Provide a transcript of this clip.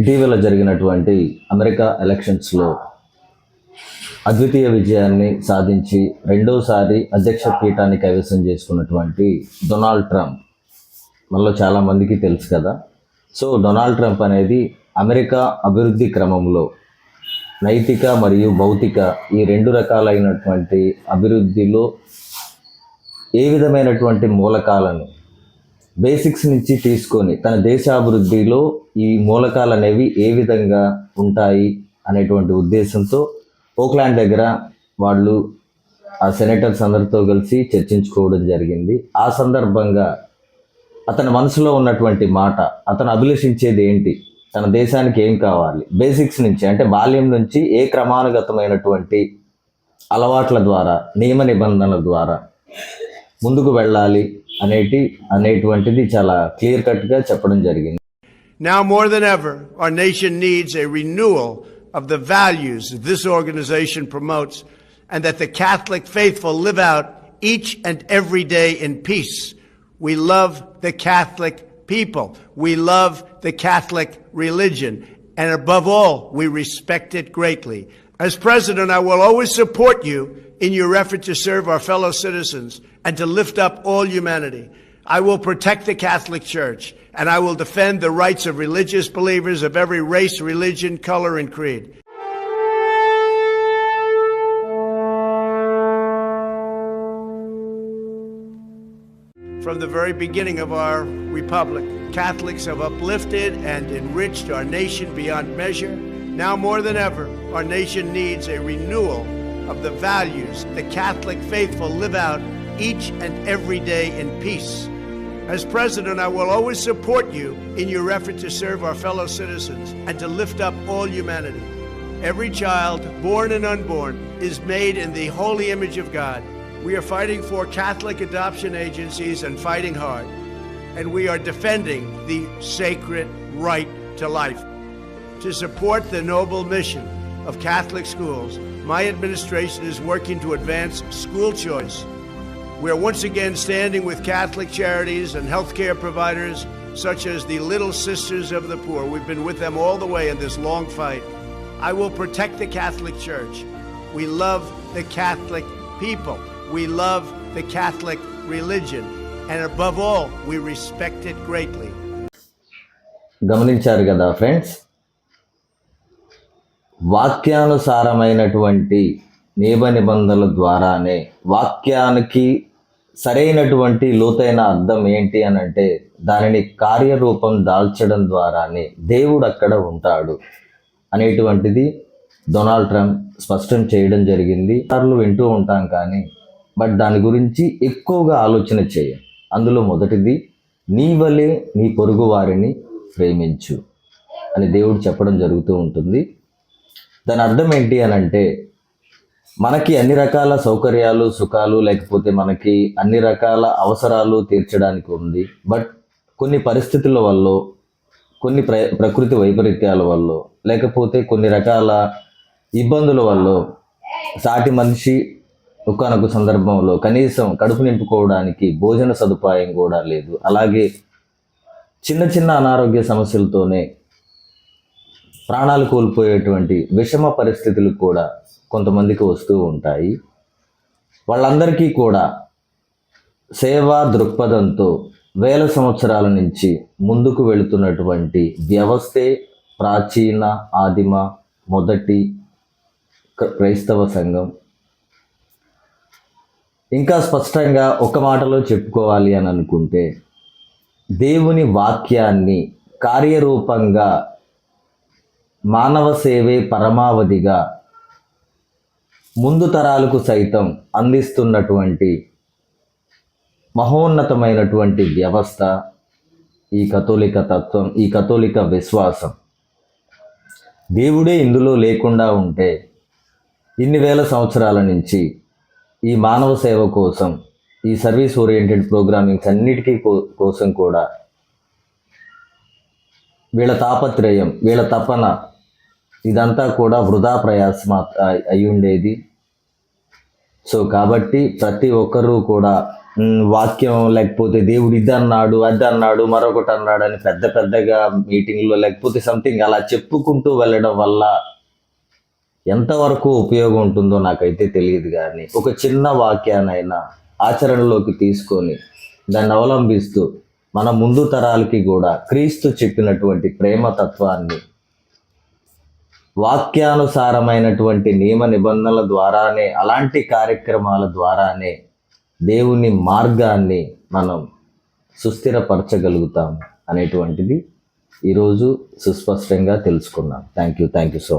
ఇటీవల జరిగినటువంటి అమెరికా ఎలక్షన్స్లో అద్వితీయ విజయాన్ని సాధించి రెండోసారి అధ్యక్ష పీఠాన్ని కైవసం చేసుకున్నటువంటి డొనాల్డ్ ట్రంప్. మనలో చాలామందికి తెలుసు కదా. సో డొనాల్డ్ ట్రంప్ అనేది అమెరికా అభివృద్ధి క్రమంలో నైతిక మరియు భౌతిక ఈ రెండు రకాలైనటువంటి అభివృద్ధిలో ఏ విధమైనటువంటి మూలకాలను బేసిక్స్ నుంచి తీసుకొని తన దేశాభివృద్ధిలో ఈ మూలకాలు అనేవి ఏ విధంగా ఉంటాయి అనేటువంటి ఉద్దేశంతో ఓక్లాండ్ దగ్గర వాళ్ళు ఆ సెనేటర్స్ అందరితో కలిసి చర్చించుకోవడం జరిగింది. ఆ సందర్భంగా అతని మనసులో ఉన్నటువంటి మాట అతను అభిలషించేది ఏంటి? తన దేశానికి ఏం కావాలి? బేసిక్స్ నుంచి అంటే బాల్యం నుంచి ఏ క్రమానుగతమైనటువంటి అలవాట్ల ద్వారా నియమ నిబంధనల ద్వారా ముందుకు వెళ్ళాలి అనేటి అనేటువంటిది చాలా క్లియర్ కట్గా చెప్పడం జరిగింది Now more than ever, our nation needs a renewal of the values that this organization promotes and that the Catholic faithful live out each and every day in peace. We love the Catholic people. We love the Catholic religion. And above all, we respect it greatly. As president, I will always support you in your effort to serve our fellow citizens and to lift up all humanity. I will protect the Catholic Church and I will defend the rights of religious believers of every race, religion, color, and creed. From the very beginning of our republic, Catholics have uplifted and enriched our nation beyond measure. Now more than ever, our nation needs a renewal of the values the Catholic faithful live out each and every day in peace. As president, I will always support you in your effort to serve our fellow citizens and to lift up all humanity. Every child, born and unborn, is made in the holy image of God. We are fighting for Catholic adoption agencies and fighting hard. And we are defending the sacred right to life To support the noble mission of Catholic schools, my administration is working to advance school choice. We are once again standing with Catholic charities and healthcare providers such as the Little Sisters of the Poor. We've been with them all the way in this long fight. I will protect the Catholic Church. We love the Catholic people. We love the Catholic religion. And above all, we respect it greatly. గమనించారు కదా friends వాక్యానుసారమైనటువంటి నియమ నిబంధనల ద్వారానే వాక్యానికి సరైనటువంటి లోతైన అర్థం ఏంటి అని అంటే దానిని కార్యరూపం దాల్చడం ద్వారానే దేవుడు అక్కడ ఉంటాడు అనేటువంటిది డొనాల్డ్ ట్రంప్ స్పష్టం చేయడం జరిగింది. సార్లు వింటూ ఉంటాం కానీ బట్ దాని గురించి ఎక్కువగా ఆలోచన చేయం. అందులో మొదటిది నీ వలే నీ పొరుగు వారిని ప్రేమించు అని దేవుడు చెప్పడం జరుగుతూ ఉంటుంది. దాని అర్థం ఏంటి అని అంటే మనకి అన్ని రకాల సౌకర్యాలు సుఖాలు లేకపోతే మనకి అన్ని రకాల అవసరాలు తీర్చడానికి ఉంది. బట్ కొన్ని పరిస్థితుల వల్ల కొన్ని ప్ర ప్రకృతి వైపరీత్యాల వల్ల లేకపోతే కొన్ని రకాల ఇబ్బందుల వల్ల సాటి మనిషి ఒకనొక సందర్భంలో కనీసం కడుపు నింపుకోవడానికి భోజన సదుపాయం కూడా లేదు. అలాగే చిన్న చిన్న అనారోగ్య సమస్యలతోనే ప్రాణాలు కోల్పోయేటువంటి విషమ పరిస్థితులు కూడా కొంతమందికి వస్తూ ఉంటాయి. వాళ్ళందరికీ కూడా సేవా దృక్పథంతో వేల సంవత్సరాల నుంచి ముందుకు వెళుతున్నటువంటి వ్యవస్థే ప్రాచీన ఆదిమ మొదటి క్ర- క్రైస్తవ సంఘం. ఇంకా స్పష్టంగా ఒక మాటలో చెప్పుకోవాలి అని అనుకుంటే దేవుని వాక్యాన్ని కార్యరూపంగా మానవ సేవే పరమావధిగా ముందు తరాలకు సైతం అందిస్తున్నటువంటి మహోన్నతమైనటువంటి వ్యవస్థ ఈ కథోలిక తత్వం ఈ కథోలిక విశ్వాసం. దేవుడే ఇందులో లేకుండా ఉంటే ఇన్ని వేల సంవత్సరాల నుంచి ఈ మానవ సేవ కోసం ఈ సర్వీస్ ఓరియంటెడ్ ప్రోగ్రామింగ్స్ అన్నిటికీ కో- కోసం కూడా వీళ్ళ తాపత్రయం వీళ్ళ తపన ఇదంతా కూడా వృధా ప్రయాసం అయి ఉండేది. సో కాబట్టి ప్రతి ఒక్కరూ కూడా వాక్యం లేకపోతే దేవుడు ఇది అన్నాడు అది అన్నాడు మరొకటి అన్నాడు అని పెద్ద పెద్దగా మీటింగ్లో లేకపోతే సంథింగ్ అలా చెప్పుకుంటూ వెళ్ళడం వల్ల ఎంతవరకు ఉపయోగం ఉంటుందో నాకైతే తెలియదు కానీ ఒక చిన్న వాక్యానైనా ఆచరణలోకి తీసుకొని దాన్ని అవలంబిస్తూ మన ముందు తరాలకి కూడా క్రీస్తు చెప్పినటువంటి ప్రేమ తత్వాన్ని వాక్యానుసారమైనటువంటి నియమ నిబంధనల ద్వారానే అలాంటి కార్యక్రమాల ద్వారానే దేవుని మార్గాన్ని మనం సుస్థిరపరచగలుగుతాం అనేటువంటిది ఈరోజు సుస్పష్టంగా తెలుసుకున్నాం. Thank you thank you so much